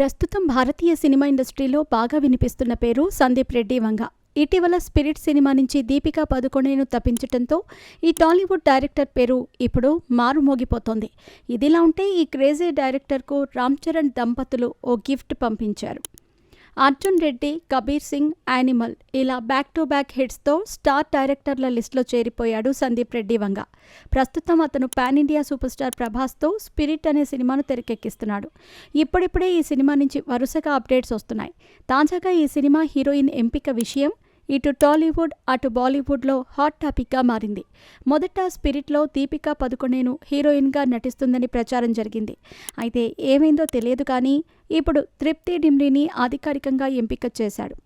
ప్రస్తుతం భారతీయ సినిమా ఇండస్ట్రీలో బాగా వినిపిస్తున్న పేరు సందీప్ రెడ్డి వంగ. ఇటీవల స్పిరిట్ సినిమా నుంచి దీపికా పదుకొనేను తప్పించడంతో ఈ టాలీవుడ్ డైరెక్టర్ పేరు ఇప్పుడు మారుమోగిపోతోంది. ఇదిలా ఉంటే ఈ క్రేజీ డైరెక్టర్కు రామ్ చరణ్ దంపతులు ఓ గిఫ్ట్ పంపించారు. అర్జున్ రెడ్డి కబీర్ సింగ్ యానిమల్ ఇలా బ్యాక్ టు బ్యాక్ హిట్స్తో స్టార్ డైరెక్టర్ల లిస్టులో చేరిపోయాడు సందీప్ రెడ్డి వంగ. ప్రస్తుతం అతను పాన్ ఇండియా సూపర్ స్టార్ ప్రభాస్తో స్పిరిట్ అనే సినిమాను తెరకెక్కిస్తున్నాడు. ఇప్పుడిప్పుడే ఈ సినిమా నుంచి వరుసగా అప్డేట్స్ వస్తున్నాయి. తాజాగా ఈ సినిమా హీరోయిన్ ఎంపిక విషయం ఇటు టాలీవుడ్ అటు బాలీవుడ్లో హాట్ టాపిక్గా మారింది. మొదట స్పిరిట్లో దీపికా పదుకొనేను హీరోయిన్గా నటిస్తుందని ప్రచారం జరిగింది. అయితే ఏమైందో తెలియదు కానీ ఇప్పుడు తృప్తి డిమ్రీని అధికారికంగా ఎంపిక చేశాడు.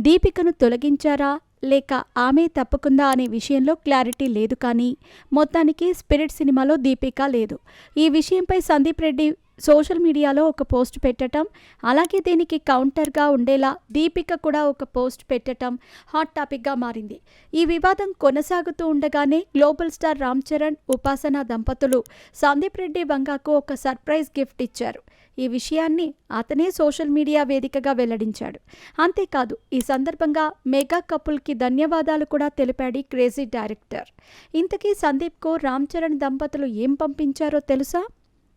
దీపికను తొలగించారా? లేక ఆమె తప్పకుందా అనే విషయంలో క్లారిటీ లేదు కానీ మొత్తానికి స్పిరిట్ సినిమాలో దీపిక లేదు. ఈ విషయంపై సందీప్ రెడ్డి సోషల్ మీడియాలో ఒక పోస్ట్ పెట్టడం అలాగే దీనికి కౌంటర్గా ఉండేలా దీపిక కూడా ఒక పోస్ట్ పెట్టడం హాట్ టాపిక్గా మారింది. ఈ వివాదం కొనసాగుతూ ఉండగానే గ్లోబల్ స్టార్ రామ్ చరణ్ ఉపాసన దంపతులు సందీప్ రెడ్డి వంగాకు ఒక సర్ప్రైజ్ గిఫ్ట్ ఇచ్చారు. ఈ విషయాన్ని అతనే సోషల్ మీడియా వేదికగా వెల్లడించాడు. అంతేకాదు ఈ సందర్భంగా మెగా కపుల్కి ధన్యవాదాలు కూడా తెలిపాడు క్రేజీ డైరెక్టర్. ఇంతకీ సందీప్కు రామ్ చరణ్ దంపతులు ఏం పంపించారో తెలుసా?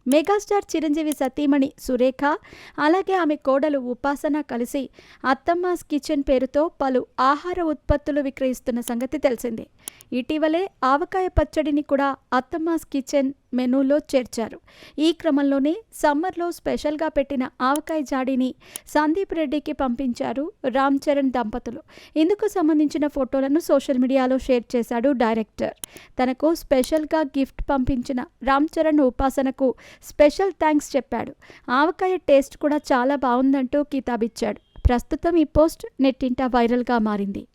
మెగాస్టార్ చిరంజీవి సతీమణి సురేఖ అలాగే ఆమె కోడలు ఉపాసన కలిసి అత్తమ్మాస్ కిచెన్ పేరుతో పలు ఆహార ఉత్పత్తులు విక్రయిస్తున్న సంగతి తెలిసిందే. ఇటీవలే ఆవకాయ పచ్చడిని కూడా అత్తమ్మాస్ కిచెన్ మెనూలో చేర్చారు. ఈ క్రమంలోనే సమ్మర్లో స్పెషల్గా పెట్టిన ఆవకాయ జాడీని సందీప్ రెడ్డికి పంపించారు రామ్ చరణ్ దంపతులు. ఇందుకు సంబంధించిన ఫోటోలను సోషల్ మీడియాలో షేర్ చేశాడు డైరెక్టర్. తనకు స్పెషల్గా గిఫ్ట్ పంపించిన రామ్ చరణ్ ఉపాసనకు స్పెషల్ థ్యాంక్స్ చెప్పాడు. ఆవకాయ టేస్ట్ కూడా చాలా బాగుందంటూ కితాబిచ్చాడు. ప్రస్తుతం ఈ పోస్ట్ నెట్టింట వైరల్గా మారింది.